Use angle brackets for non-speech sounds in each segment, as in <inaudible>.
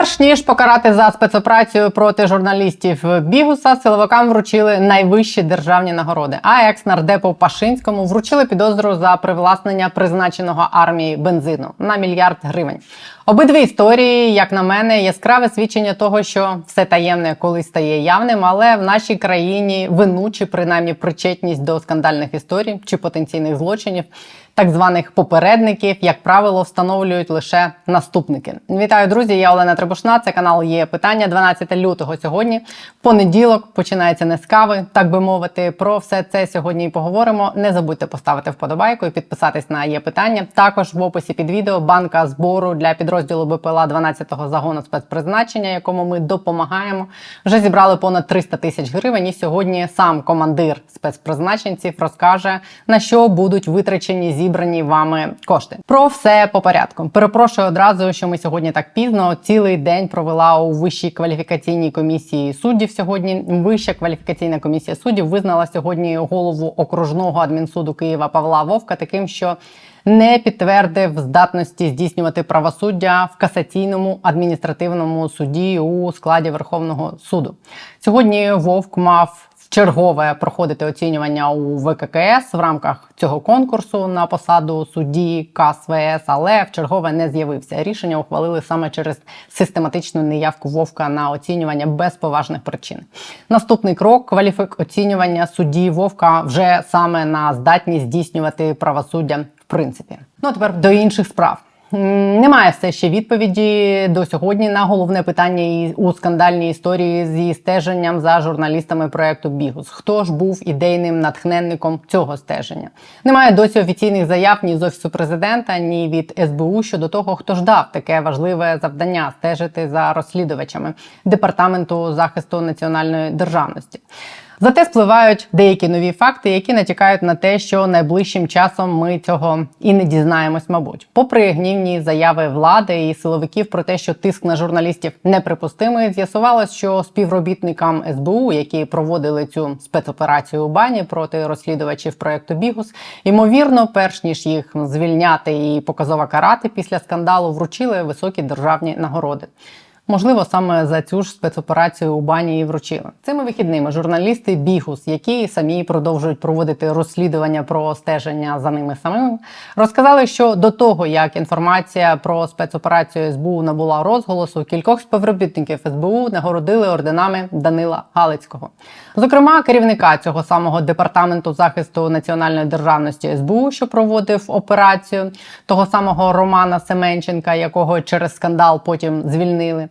Перш ніж покарати за спецоперацію проти журналістів Бігуса, силовикам вручили найвищі державні нагороди. А екс-нардепу Пашинському вручили підозру за привласнення призначеного армії бензину на мільярд гривень. Обидві історії, як на мене, яскраве свідчення того, що все таємне колись стає явним, але в нашій країні вину чи принаймні причетність до скандальних історій чи потенційних злочинів. Так званих попередників, як правило, встановлюють лише наступники. Вітаю, друзі! Я Олена Требушна. Це канал є питання 12 лютого. Сьогодні понеділок починається не з кави, так би мовити. Про все це сьогодні і поговоримо. Не забудьте поставити вподобайку і підписатись на є питання. Також в описі під відео банка збору для підрозділу БПЛА 12-го загону спецпризначення, якому ми допомагаємо. Вже зібрали понад 300 тисяч гривень. І сьогодні сам командир спецпризначенців розкаже на що будуть витрачені зібрані вами кошти. Про все по порядку. Перепрошую одразу, що ми сьогодні так пізно цілий день провела у вищій кваліфікаційній комісії суддів. Сьогодні вища кваліфікаційна комісія суддів визнала сьогодні голову окружного адмінсуду Києва Павла Вовка таким, що не підтвердив здатності здійснювати правосуддя в касаційному адміністративному суді у складі Верховного суду. Сьогодні Вовк мав чергове проходити оцінювання у ВККС в рамках цього конкурсу на посаду судді КСВС, але в чергове не з'явився. Рішення ухвалили саме через систематичну неявку Вовка на оцінювання без поважних причин. Наступний крок кваліфік оцінювання судді Вовка вже саме на здатність здійснювати правосуддя в принципі. Ну а тепер до інших справ. Немає все ще відповіді до сьогодні на головне питання у скандальній історії зі стеженням за журналістами проекту Бігус. Хто ж був ідейним натхненником цього стеження? Немає досі офіційних заяв ні з офісу президента, ні від СБУ щодо того, хто ж дав таке важливе завдання стежити за розслідувачами департаменту захисту національної державності. Зате спливають деякі нові факти, які натякають на те, що найближчим часом ми цього і не дізнаємось, мабуть, попри гнівні заяви влади і силовиків про те, що тиск на журналістів неприпустимий, з'ясувалось, що співробітникам СБУ, які проводили цю спецоперацію у бані проти розслідувачів проекту Бігус, ймовірно, перш ніж їх звільняти і показово карати після скандалу, вручили високі державні нагороди. Можливо, саме за цю ж спецоперацію у бані і вручили цими вихідними. Журналісти Бігус, які самі продовжують проводити розслідування про стеження за ними самими, розказали, що до того як інформація про спецоперацію СБУ набула розголосу, кількох співробітників СБУ нагородили орденами Данила Галицького. Зокрема, керівника цього самого департаменту захисту національної державності СБУ, що проводив операцію того самого Романа Семенченка, якого через скандал потім звільнили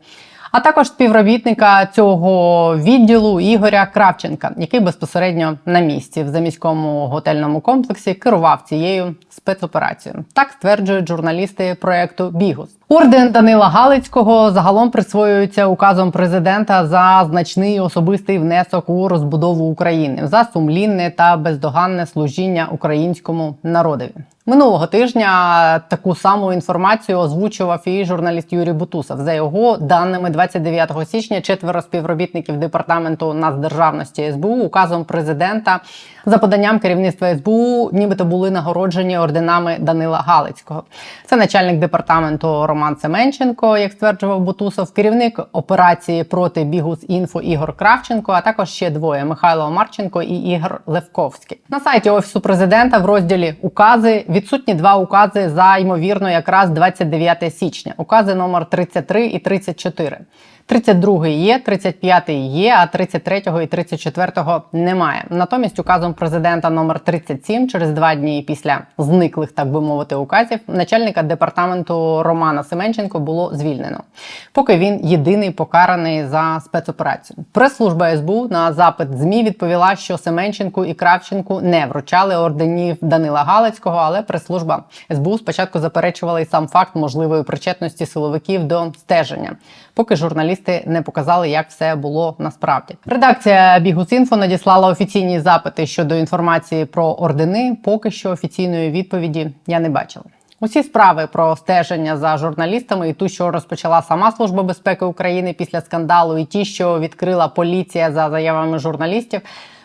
а також співробітника цього відділу Ігоря Кравченка, який безпосередньо на місці в заміському готельному комплексі керував цією спецоперацією. Так стверджують журналісти проекту Бігус. Орден Данила Галицького загалом присвоюється указом президента за значний особистий внесок у розбудову України за сумлінне та бездоганне служіння українському народові. Минулого тижня таку саму інформацію озвучував і журналіст Юрій Бутусов. За його даними, 29 січня четверо співробітників департаменту нацдержавності СБУ указом президента за поданням керівництва СБУ, нібито були нагороджені орденами Данила Галицького. Це начальник департаменту Роман Семенченко, як стверджував Бутусов, керівник операції проти Бігус інфо Ігор Кравченко, а також ще двоє Михайло Марченко і Ігор Левковський. На сайті офісу президента в розділі Укази відсутні два укази за ймовірно якраз 29 січня. Укази номер 33 і 34. 32-й є, 35-й є, а 33-го і 34-го немає. Натомість указом президента номер 37 через два дні після зниклих, так би мовити, указів начальника департаменту Романа Семенченко було звільнено. Поки він єдиний покараний за спецоперацію. Прес-служба СБУ на запит змі відповіла, що Семенченку і Кравченку не вручали орденів Данила Галицького, але прес-служба СБУ спочатку заперечувала і сам факт можливої причетності силовиків до стеження, поки журналісти не показали, як все було насправді. Редакція Бігусінфо надіслала офіційні запити щодо інформації про ордени. Поки що офіційної відповіді я не бачила. Усі справи про стеження за журналістами, і ту, що розпочала сама служба безпеки України після скандалу, і ті, що відкрила поліція за заявами журналістів,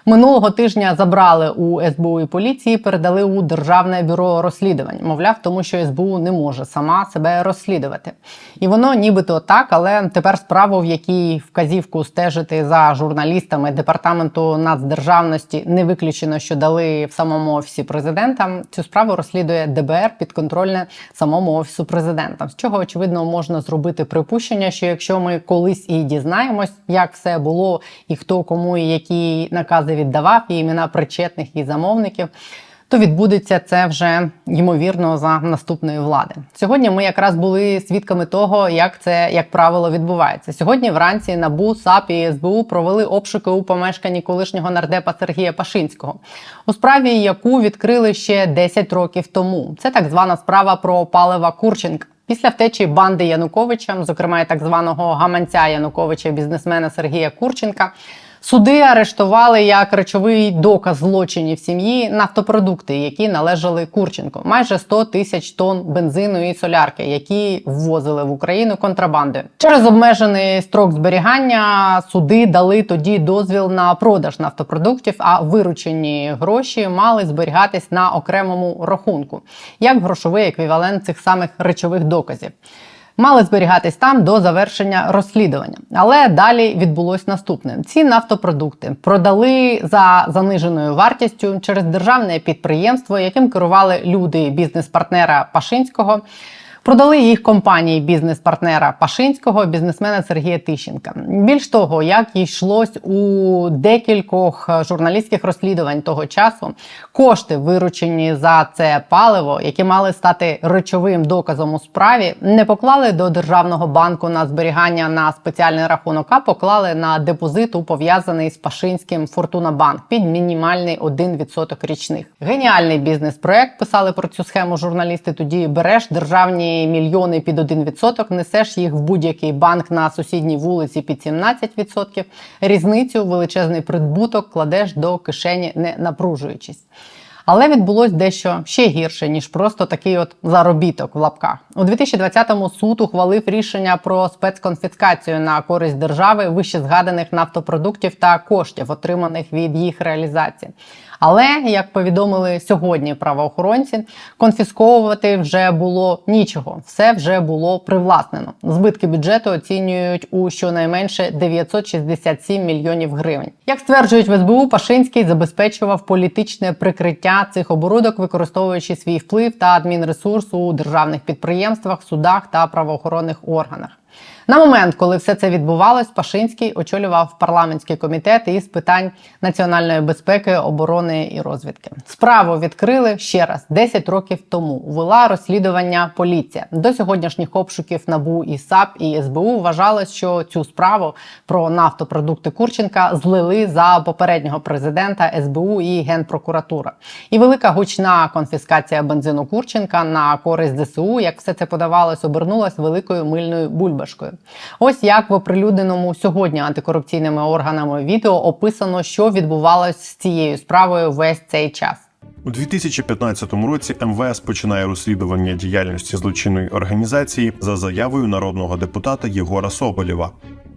Минулого тижня забрали у СБУ і поліції, передали у Державне бюро розслідувань. Мовляв, тому що СБУ не може сама себе розслідувати. І воно нібито так, але тепер справу, в якій вказівку стежити за журналістами департаменту нацдержавності, не виключено, що дали в самому офісі президента. Цю справу розслідує ДБР підконтрольне самому офісу президента. З чого очевидно можна зробити припущення, що якщо ми колись і дізнаємось, як все було, і хто кому і які накази віддавав, і імена причетних і замовників. То відбудеться це вже ймовірно за наступної влади. Сьогодні ми якраз були свідками того, як це як правило відбувається. Сьогодні вранці НАБУ, САП і СБУ провели обшуки у помешканні колишнього нардепа Сергія Пашинського у справі, яку відкрили ще 10 років тому. Це так звана справа про палива Курченка. Після втечі банди Януковича, зокрема так званого гаманця Януковича, бізнесмена Сергія Курченка. Суди арештували як речовий доказ злочинів сім'ї нафтопродукти, які належали Курченко. Майже 100 тисяч тонн бензину і солярки, які ввозили в Україну контрабандою. Через обмежений строк зберігання суди дали тоді дозвіл на продаж нафтопродуктів, а виручені гроші мали зберігатись на окремому рахунку, як грошовий еквівалент цих самих речових доказів мали зберігатись там до завершення розслідування. Але далі відбулось наступне: ці нафтопродукти продали за заниженою вартістю через державне підприємство, яким керували люди бізнес-партнера Пашинського. Продали їх компанії бізнес-партнера Пашинського, бізнесмена Сергія Тищенка. Більш того, як йшлось у декількох журналістських розслідувань того часу, кошти, виручені за це паливо, які мали стати речовим доказом у справі, не поклали до державного банку на зберігання на спеціальний рахунок, а поклали на депозит, у пов'язаний з Пашинським Фортуна Банк під мінімальний 1% річних. Геніальний бізнес-проект писали про цю схему журналісти. Тоді береш державні мільйони під 1%, несеш їх в будь-який банк на сусідній вулиці під 17%, різницю величезний прибуток кладеш до кишені, не напружуючись. Але відбулось дещо ще гірше ніж просто такий от заробіток в лапках. У 2020-му суд ухвалив рішення про спецконфіскацію на користь держави вище згаданих нафтопродуктів та коштів, отриманих від їх реалізації. Але як повідомили сьогодні правоохоронці, конфісковувати вже було нічого, все вже було привласнено. Збитки бюджету оцінюють у щонайменше 967 мільйонів гривень. Як стверджують в СБУ, Пашинський забезпечував політичне прикриття цих оборудок, використовуючи свій вплив та адмінресурс у державних підприємствах, судах та правоохоронних органах. На момент, коли все це відбувалось, Пашинський очолював парламентський комітет із питань національної безпеки, оборони і розвідки. Справу відкрили ще раз 10 років тому. Вела розслідування поліція до сьогоднішніх обшуків набу і САП і СБУ вважалось, що цю справу про нафтопродукти Курченка злили за попереднього президента СБУ і генпрокуратура. І велика гучна конфіскація бензину Курченка на користь ЗСУ, як все це подавалось, обернулась великою мильною бульбашкою. Ось як в оприлюдненому сьогодні антикорупційними органами відео описано, що відбувалось з цією справою весь цей час. У 2015 році МВС починає розслідування діяльності злочинної організації за заявою народного депутата Єгора Соболєва.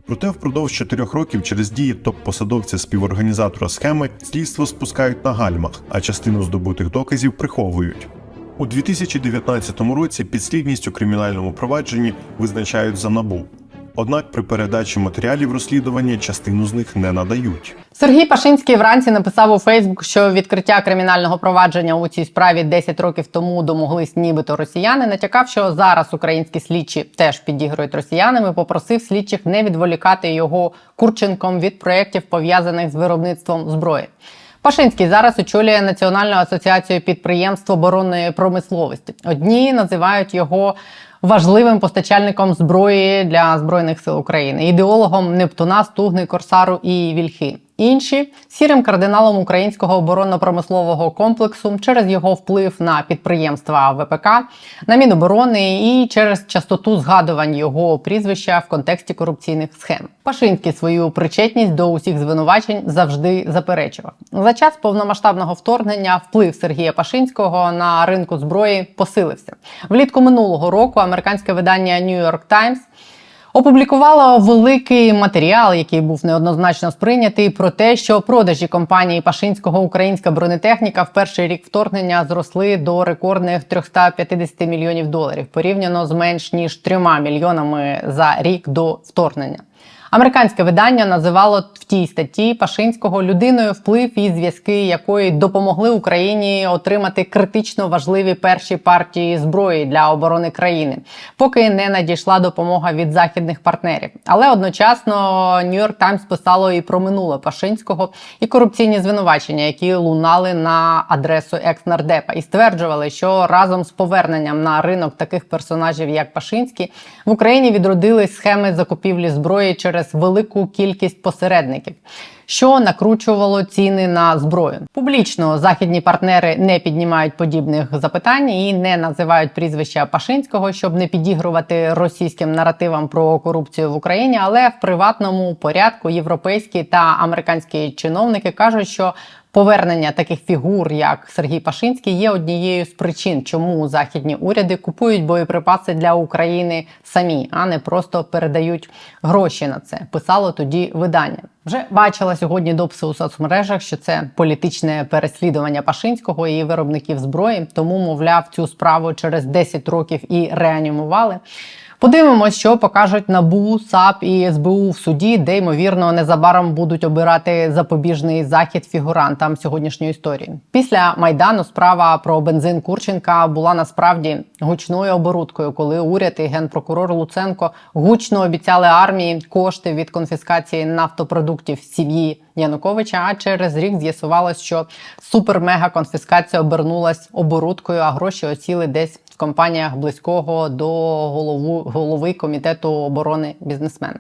Проте впродовж чотирьох років через дії топ-посадовця співорганізатора схеми слідство спускають на гальмах, а частину здобутих доказів приховують. У 2019 році підслідність у кримінальному провадженні визначають за набу. Однак при передачі матеріалів розслідування частину з них не надають. Сергій Пашинський вранці написав у Фейсбук, що відкриття кримінального провадження у цій справі 10 років тому домоглись нібито росіяни. Натякав, що зараз українські слідчі теж підігрують росіянами. Попросив слідчих не відволікати його Курченком від проєктів пов'язаних з виробництвом зброї. Пашинський зараз очолює Національну асоціацію підприємств оборонної промисловості. Одні називають його важливим постачальником зброї для збройних сил України, ідеологом Нептуна, Стугни, Корсару і Вільхи. Інші сірим кардиналом українського оборонно-промислового комплексу через його вплив на підприємства ВПК, на Міноборони і через частоту згадувань його прізвища в контексті корупційних схем. Пашинський свою причетність до усіх звинувачень завжди заперечував. За час повномасштабного вторгнення вплив Сергія Пашинського на ринку зброї посилився влітку минулого року. Американське видання New York Times опублікувало великий матеріал, який був неоднозначно сприйнятий, про те, що продажі компанії Пашинського українська бронетехніка в перший рік вторгнення зросли до рекордних 350 мільйонів доларів, порівняно з менш ніж трьома мільйонами за рік до вторгнення. Американське видання називало в тій статті Пашинського людиною вплив і зв'язки, якої допомогли Україні отримати критично важливі перші партії зброї для оборони країни, поки не надійшла допомога від західних партнерів. Але одночасно Нью-Йорк Таймс писало і про минуле Пашинського і корупційні звинувачення, які лунали на адресу екс-нардепа, і стверджували, що разом з поверненням на ринок таких персонажів, як Пашинський, в Україні відродились схеми закупівлі зброї через велику кількість посередників. Що накручувало ціни на зброю публічно західні партнери не піднімають подібних запитань і не називають прізвища Пашинського, щоб не підігрувати російським наративам про корупцію в Україні. Але в приватному порядку європейські та американські чиновники кажуть, що Повернення таких фігур, як Сергій Пашинський, є однією з причин, чому західні уряди купують боєприпаси для України самі, а не просто передають гроші на це. Писало тоді видання. Вже бачила сьогодні дописи у соцмережах, що це політичне переслідування Пашинського і виробників зброї. Тому, мовляв, цю справу через 10 років і реанімували. Подивимось, що покажуть НАБУ, САП і СБУ в суді, де ймовірно незабаром будуть обирати запобіжний захід фігурантам сьогоднішньої історії. Після майдану справа про бензин Курченка була насправді гучною оборудкою, коли уряд і генпрокурор Луценко гучно обіцяли армії кошти від конфіскації нафтопродуктів сім'ї Януковича. А через рік з'ясувалось, що супер-мега конфіскація обернулась оборудкою, а гроші осіли десь в компаніях близького до голову, голови комітету оборони бізнесмена.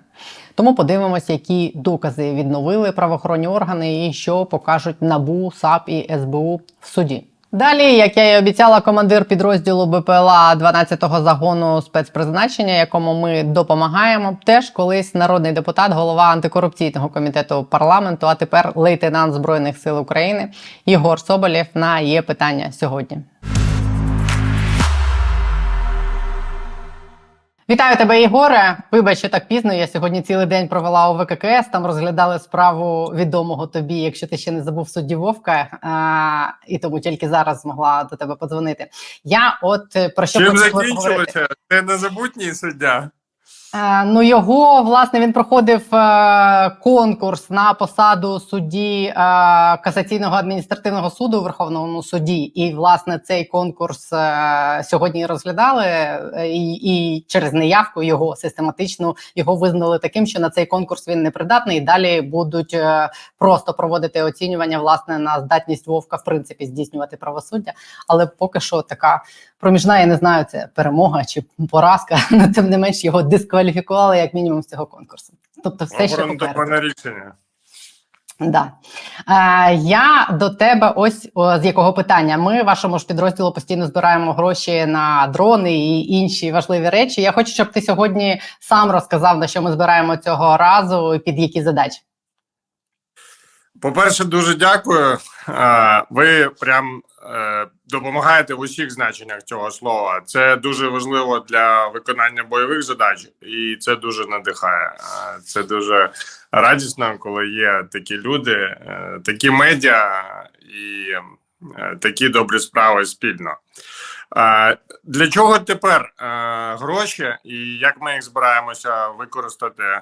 Тому подивимось, які докази відновили правоохоронні органи і що покажуть НАБУ, САП і СБУ в суді. Далі, як я і обіцяла, командир підрозділу БПЛА 12-го загону спецпризначення, якому ми допомагаємо, теж колись народний депутат, голова антикорупційного комітету парламенту, а тепер лейтенант збройних сил України Єгор Соболєв на є питання сьогодні. Вітаю тебе, Єгоре. Вибач, що так пізно. Я сьогодні цілий день провела у ВККС. Там розглядали справу відомого тобі, якщо ти ще не забув судді Вовка, а, і тому тільки зараз змогла до тебе подзвонити. Я от е, про що Чим закінчилося? Це незабутній суддя. Е, Ну, його власне він проходив е, конкурс на посаду судді е, касаційного адміністративного суду у Верховному суді. І власне цей конкурс сьогодні розглядали, і, і через неявку його систематично його визнали таким, що на цей конкурс він не придатний. І далі будуть просто проводити оцінювання власне на здатність вовка в принципі здійснювати правосуддя. Але поки що така проміжна, я не знаю, це перемога чи поразка. <laughs> але Тим не менш його дискваліфікували як мінімум з цього конкурсу. Тобто, все ще попереду. мене рішення. Да. Е, я до тебе ось о, з якого питання. Ми вашому ж підрозділу постійно збираємо гроші на дрони і інші важливі речі. Я хочу, щоб ти сьогодні сам розказав, на що ми збираємо цього разу і під які задачі. По-перше, дуже дякую. Е, Ви прям е, допомагаєте в усіх значеннях цього слова. Це дуже важливо для виконання бойових задач, і це дуже надихає. Е, Це дуже радісно, коли є такі люди, такі медіа і такі добрі справи спільно. Для чого тепер гроші і як ми їх збираємося використати,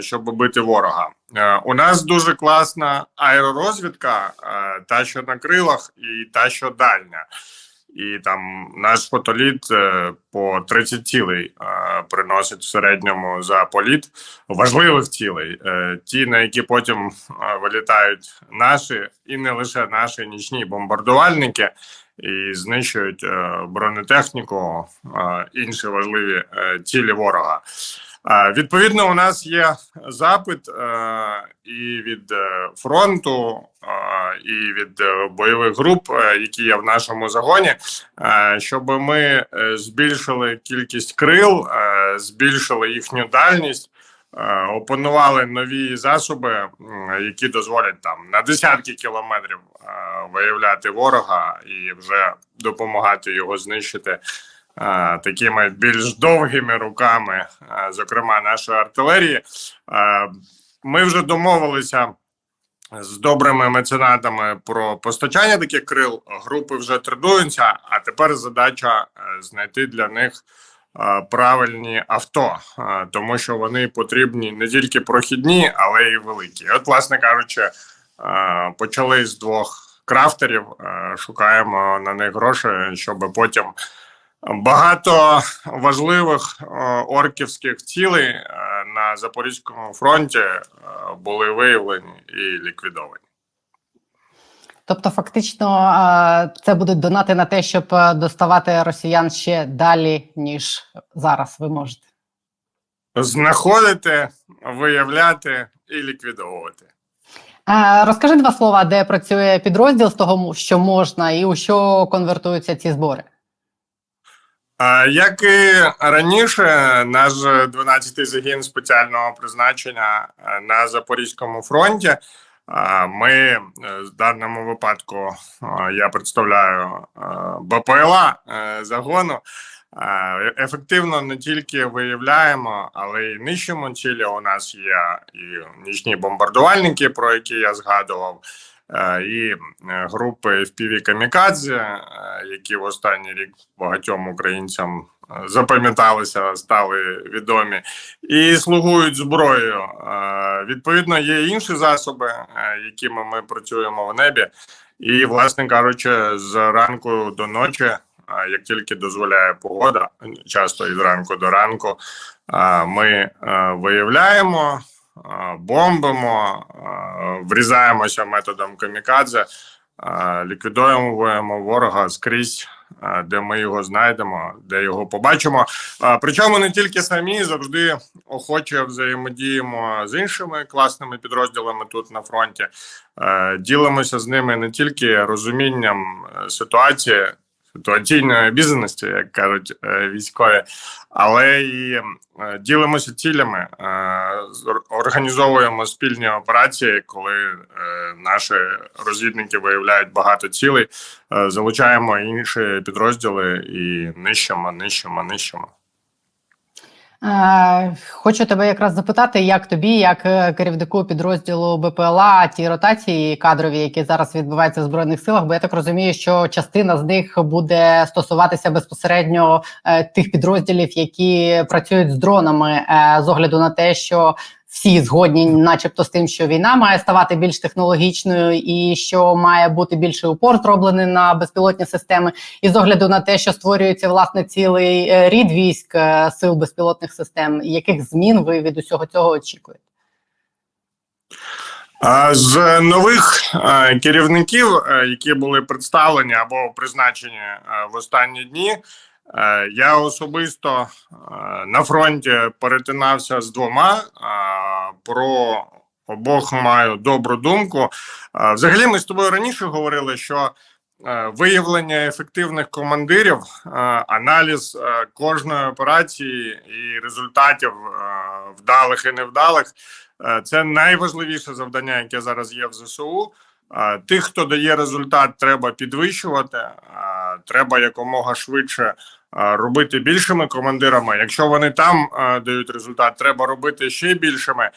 щоб бити ворога? Е, У нас дуже класна аеророзвідка, е, та що на крилах, і та що дальня. І там наш фотоліт е, по 30 цілей е, приносить в середньому за політ важливих цілей, е, ті, на які потім е, вилітають наші і не лише наші нічні бомбардувальники і знищують е, бронетехніку, е, інші важливі е, цілі ворога. Відповідно, у нас є запит і від е, фронту, і від е, бойових груп, е, які є в нашому загоні, щоб ми збільшили кількість крил, збільшили їхню дальність. Опанували нові засоби, які дозволять там на десятки кілометрів виявляти ворога і вже допомагати його знищити такими більш довгими руками, зокрема нашої артилерії. Ми вже домовилися з добрими меценатами про постачання таких крил. Групи вже тренуються, а тепер задача е, знайти для них е, правильні авто, тому що вони потрібні не тільки прохідні, але й великі. От, власне кажучи, е, почали з двох крафтерів, шукаємо на них гроші, щоб потім. Багато важливих е, орківських цілей е, на Запорізькому фронті е, були виявлені і ліквідовані. Тобто, фактично, це будуть донати на те, щоб доставати росіян ще далі, ніж зараз ви можете. Знаходити, виявляти і ліквідовувати. Розкажи два слова, де працює підрозділ з того, що можна, і у що конвертуються ці збори. Як і раніше, наш 12-й загін спеціального призначення е, на Запорізькому фронті. Ми е, в даному випадку е, я представляю е, БПЛА е, загону. е, Ефективно не тільки виявляємо, але й нищимо цілі. У нас є і нічні бомбардувальники, про які я згадував, е, і е, групи FPV Камікадзе, які в останній рік багатьом українцям е, запам'яталися, стали відомі, і слугують зброєю. Е, Відповідно, є інші засоби, якими ми працюємо в небі. І, власне кажучи, з ранку до ночі, як тільки дозволяє погода, часто і з ранку до ранку, ми виявляємо, бомбимо, е, врізаємося методом камікадзе, е, ліквідуємо ворога скрізь, е, де ми його знайдемо, де його побачимо. Е, Причому не тільки самі завжди охоче взаємодіємо з іншими класними підрозділами тут на фронті. Е, Ділимося з ними не тільки розумінням е, ситуації. Ситуаційної бізнесу, як кажуть е, військові, але і е, ділимося цілями, е, організовуємо спільні операції, коли наші розвідники виявляють багато цілей, залучаємо інші підрозділи і нищимо, нищимо, нищимо. Е, Хочу тебе якраз запитати, як тобі, як е, керівнику підрозділу БПЛА, ті ротації кадрові, які зараз відбуваються в збройних силах, бо я так розумію, що частина з них буде стосуватися безпосередньо е, тих підрозділів, які працюють з дронами, з огляду на те, що всі згодні, начебто, з тим, що війна має ставати більш технологічною, і що має бути більший упор зроблений на безпілотні системи, і з огляду на те, що створюється власне цілий е, рід військ е, сил безпілотних систем, яких змін ви від усього цього очікуєте? З нових е, керівників, які були представлені або призначені в останні дні, я особисто е, на фронті перетинався з двома. е, Про обох маю добру думку. Е, Взагалі, ми з тобою раніше говорили, що е, виявлення ефективних командирів, е, аналіз е, кожної операції і результатів е, вдалих і невдалих. Е, Це найважливіше завдання, яке зараз є в ЗСУ. Тих, хто дає результат, треба підвищувати. Треба якомога швидше робити більшими командирами. Якщо вони там дають результат, треба робити ще більшими.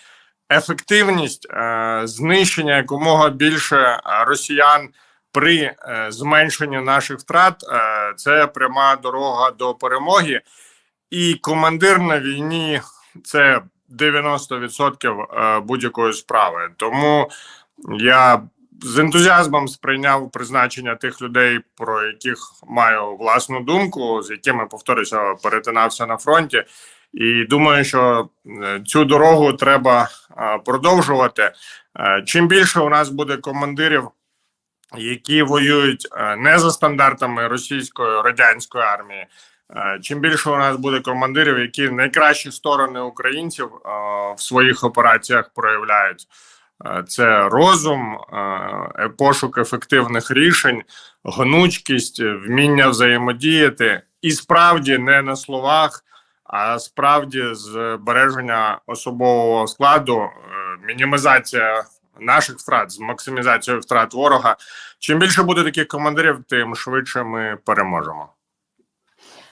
Ефективність е, знищення якомога більше росіян при е, зменшенні наших втрат е, це пряма дорога до перемоги. І командир на війні це 90% е, будь-якої справи. Тому я з ентузіазмом сприйняв призначення тих людей, про яких маю власну думку, з якими повторюся, перетинався на фронті. І думаю, що е, цю дорогу треба е, продовжувати. Е, Чим більше у нас буде командирів, які воюють не за стандартами російської радянської армії, Чим більше у нас буде командирів, які найкращі сторони українців в своїх операціях проявляють, це розум, е, пошук ефективних рішень, гнучкість, вміння взаємодіяти, і справді не на словах, а справді збереження особового складу, е, мінімізація наших втрат з максимізацією втрат ворога. Чим більше буде таких командирів, тим швидше ми переможемо.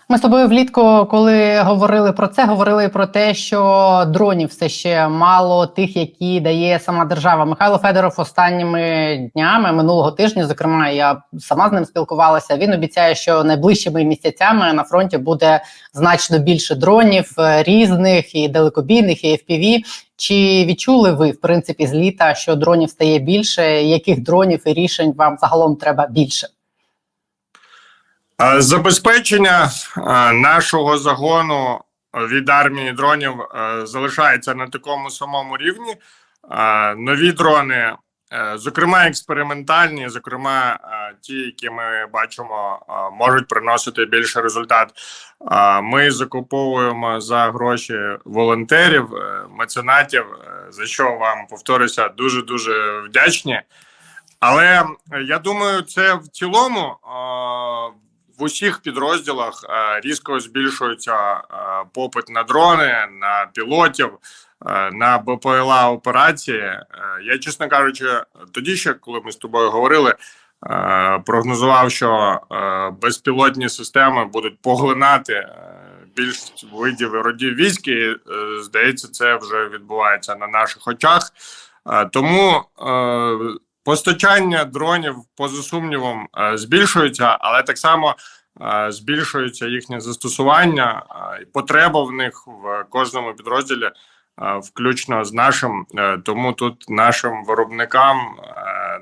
Ми з тобою влітку, коли говорили про це, говорили про те, що дронів все ще мало тих, які дає сама держава. Михайло Федоров останніми днями минулого тижня, зокрема, я сама з ним спілкувалася. Він обіцяє, що найближчими місяцями на фронті буде значно більше дронів е, різних і далекобійних, і FPV. Чи відчули ви в принципі з літа, що дронів стає більше? Яких дронів і рішень вам загалом треба більше? Е, Забезпечення е, нашого загону від армії дронів е, залишається на такому самому рівні. Нові дрони, зокрема експериментальні, зокрема ті, які ми бачимо, можуть приносити більше результат. Ми закуповуємо за гроші волонтерів, меценатів, за що вам повторюся, дуже дуже вдячні. Але я думаю, це в цілому в усіх підрозділах е, різко збільшується е, попит на дрони, на пілотів, е, на БПЛА операції. Я, чесно кажучи, тоді ще, коли ми з тобою говорили, прогнозував, що безпілотні системи будуть поглинати е, більш видів і родів військ. І, Здається, це вже відбувається на наших очах. Тому постачання дронів, поза сумнівом, е, збільшується, але так само е, збільшується їхнє застосування е, і потреба в них в кожному підрозділі, включно з нашим. Тому тут нашим виробникам,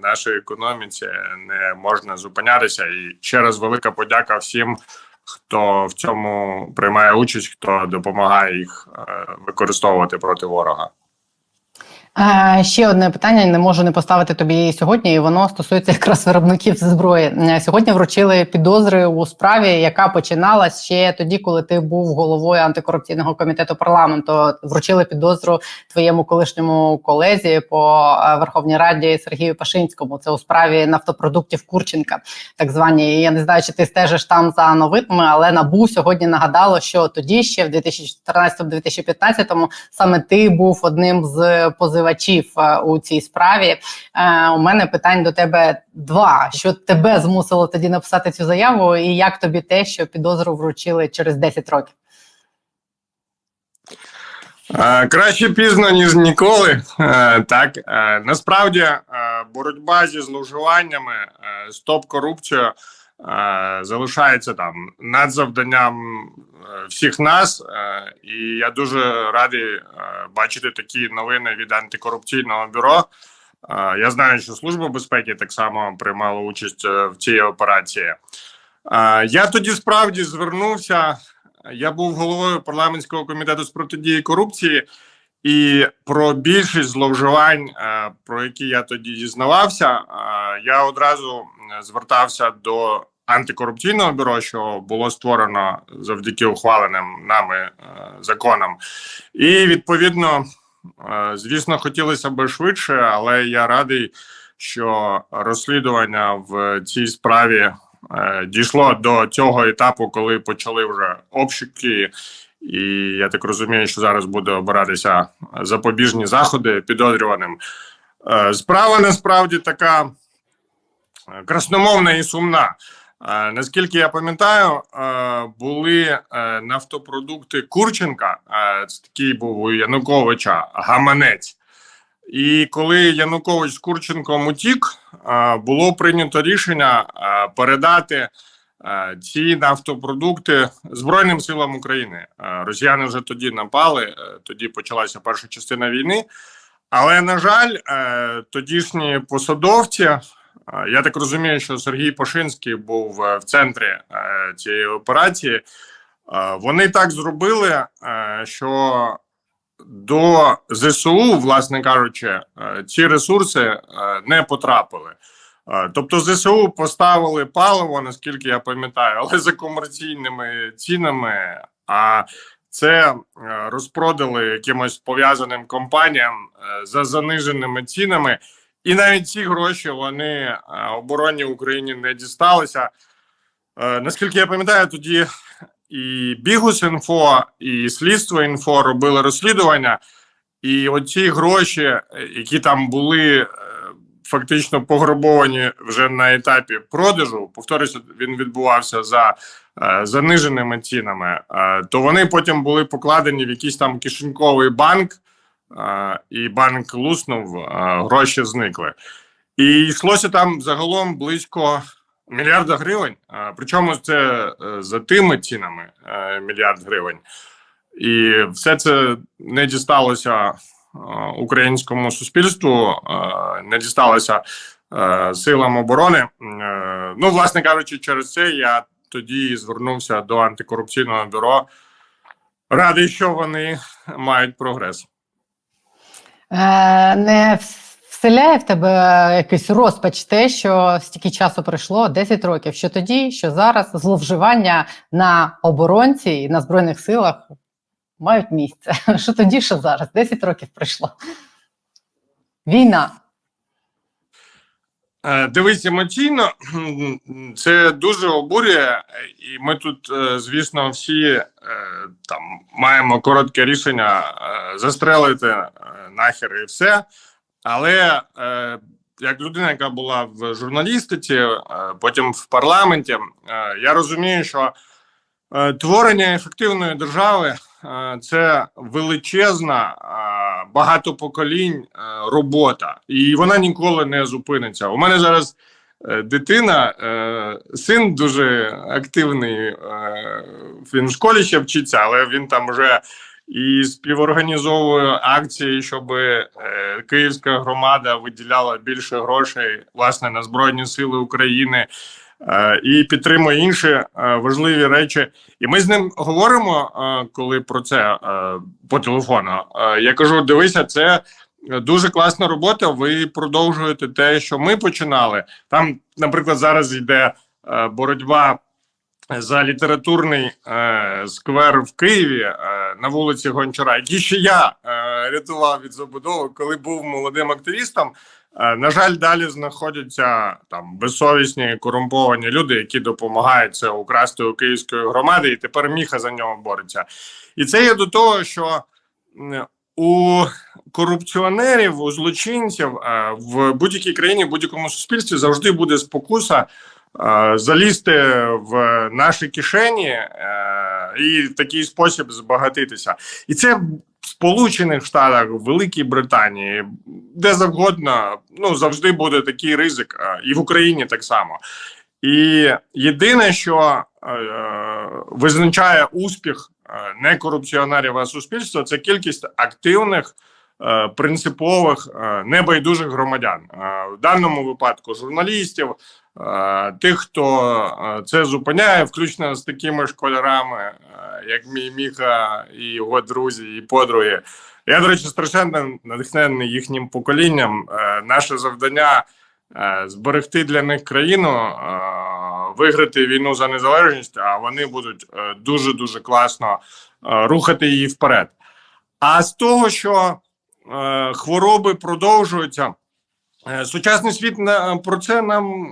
нашій економіці не можна зупинятися. І ще раз велика подяка всім. Хто в цьому приймає участь, хто допомагає їх використовувати проти ворога? Ще одне питання не можу не поставити тобі сьогодні, і воно стосується якраз виробників зброї. Е, Сьогодні вручили підозри у справі, яка починалась ще тоді, коли ти був головою антикорупційного комітету парламенту. Вручили підозру твоєму колишньому колезі по е, Верховній Раді Сергію Пашинському. Це у справі нафтопродуктів Курченка, так звані. Я не знаю, чи ти стежиш там за новинами, але набу сьогодні нагадало, що тоді ще в 2014-2015 саме ти був одним з позивачів е, у цій справі. Е, У мене питань до тебе два: що тебе змусило тоді написати цю заяву, і як тобі те, що підозру вручили через 10 років? Е, Краще пізно, ніж ніколи. Так насправді боротьба зі зловживаннями, стоп корупцією залишається там надзавданням е, всіх нас. Е, І я дуже радий е, бачити такі новини від антикорупційного бюро. Е, Я знаю, що служба безпеки так само приймала участь е, в цій операції. Е, Я тоді справді звернувся. Я був головою парламентського комітету з протидії корупції, і про більшість зловживань, е, про які я тоді дізнавався, е, я одразу е, звертався до антикорупційного бюро, що було створено завдяки ухваленим нами е, законам. І відповідно, е, звісно, хотілося б швидше, але я радий, що розслідування в цій справі е, дійшло до цього етапу, коли почали вже обшуки. І я так розумію, що зараз буде обиратися запобіжні заходи підозрюваним. Е, Справа насправді така е, красномовна і сумна. Е, Наскільки я пам'ятаю, е, були е, нафтопродукти Курченка. Це такий був у Януковича гаманець. І коли Янукович з Курченком утік, було прийнято рішення передати ці нафтопродукти Збройним силам України. Росіяни вже тоді напали, тоді почалася перша частина війни. Але на жаль, тодішні посадовці, я так розумію, що Сергій Пашинський був е, в центрі е, цієї операції. е, Вони так зробили, що до ЗСУ, власне кажучи, ці ресурси не потрапили. Тобто ЗСУ поставили паливо, наскільки я пам'ятаю, але за комерційними цінами. А це розпродали якимось пов'язаним компаніям за заниженими цінами, і навіть ці гроші вони е, обороні Україні не дісталися. Е, Наскільки я пам'ятаю, тоді і Бігус.Інфо, і Слідство інфо робили розслідування, і оці гроші, е, які там були фактично пограбовані вже на етапі продажу. Повторюся, він відбувався за заниженими цінами, то вони потім були покладені в якийсь там кишеньковий банк, і банк луснув, гроші зникли. І йшлося там загалом близько мільярда гривень. Причому це е, за тими цінами е, мільярд гривень. І все це не дісталося е, українському суспільству, не дісталося силам оборони. Ну, власне кажучи, через це я тоді звернувся до антикорупційного бюро. Радий, що вони мають прогрес. Е, не вселяє в тебе якийсь розпач те, що стільки часу пройшло 10 років. Що тоді, що зараз зловживання на оборонці і на збройних силах мають місце. <laughs> Що тоді, що зараз? 10 років пройшло. Війна. Е, Дивись, емоційно <clears throat> це дуже обурює, і ми тут, е, звісно, всі е, там маємо коротке рішення застрелити нахер і все. Але як людина, яка була в журналістиці, потім в парламенті, я розумію, що творення ефективної держави це величезна, багато поколінь е, робота, і вона ніколи не зупиниться. У мене зараз е, дитина, е, син дуже активний. Він в школі ще вчиться, але він там вже і співорганізовує акції, щоб Київська громада виділяла більше грошей власне на Збройні Сили України. Е, І підтримує інші е, важливі речі, і ми з ним говоримо, е, коли про це по телефону. Я кажу: дивися, це дуже класна робота. Ви продовжуєте те, що ми починали. Там, наприклад, зараз йде боротьба за літературний е, сквер в Києві е, на вулиці Гончара, який ще я е, рятував від забудови, коли був молодим активістом. Е, На жаль, далі знаходяться там безсовісні корумповані люди, які допомагають це украсти у київської громади, і тепер міха за нього бореться. І це є до того, що у корупціонерів, у злочинців е, в будь-якій країні, в будь-якому суспільстві завжди буде спокуса е, залізти в наші кишені і в такий спосіб збагатитися. І це Сполучених Штатах, Великій Британії, де завгодно, ну завжди буде такий ризик, е, і в Україні так само. І єдине, що е, визначає успіх е, не корупціонерів, а суспільства, це кількість активних, е, принципових, небайдужих громадян. В даному випадку журналістів, тих, хто е, це зупиняє, включно з такими школярами, е, як мій Міха і його друзі і подруги. Я, до речі, страшенно натхнений їхнім поколінням. Е, Наше завдання е, зберегти для них країну, е, виграти війну за незалежність, а вони будуть е, дуже дуже класно е, рухати її вперед. А з того, що е, хвороби продовжуються. Е, Сучасний світ на про це нам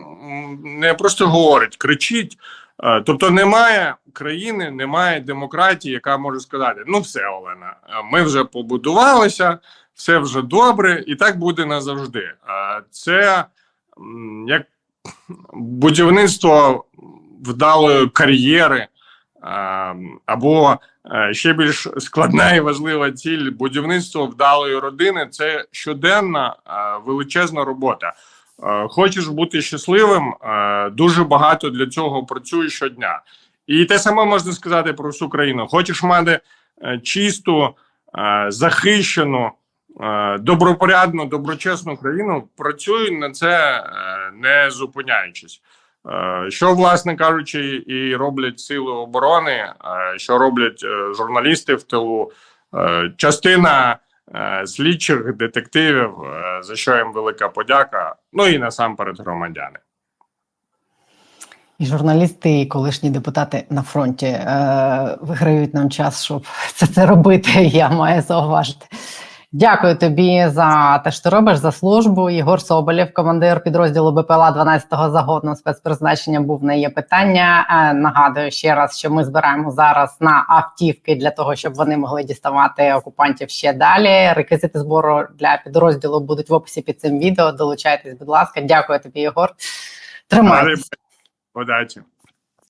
не просто говорить, кричить. Е, Тобто немає країни, немає демократії, яка може сказати: ну все, Олена, е, ми вже побудувалися, все вже добре, і так буде назавжди. Е, Це як будівництво вдалої кар'єри, е, або е, ще більш складна і важлива ціль будівництво вдалої родини це щоденна е, величезна робота. Е, Хочеш бути щасливим, е, дуже багато для цього працює щодня. І те саме можна сказати про всю країну. Хочеш мати е, чисту, е, захищену, е, добропорядну, доброчесну країну, працюй на це е, не зупиняючись. Е, Що, власне кажучи, і роблять сили оборони, е, що роблять е, журналісти в тилу, частина слідчих детективів, за що їм велика подяка. Ну і насамперед громадяни. І журналісти, і колишні депутати на фронті е, виграють нам час, щоб це, це робити. <laughs> Я маю зауважити. Дякую тобі за те, що ти робиш за службу. Єгор Соболєв, командир підрозділу БПЛА 12-го загону спецпризначення. Був не є питання. Е, Нагадую ще раз, що ми збираємо зараз на автівки для того, щоб вони могли діставати окупантів ще далі. Реквізити збору для підрозділу будуть в описі під цим відео. Долучайтесь, будь ласка. Дякую тобі, Єгор. Тримайтесь. Удачі.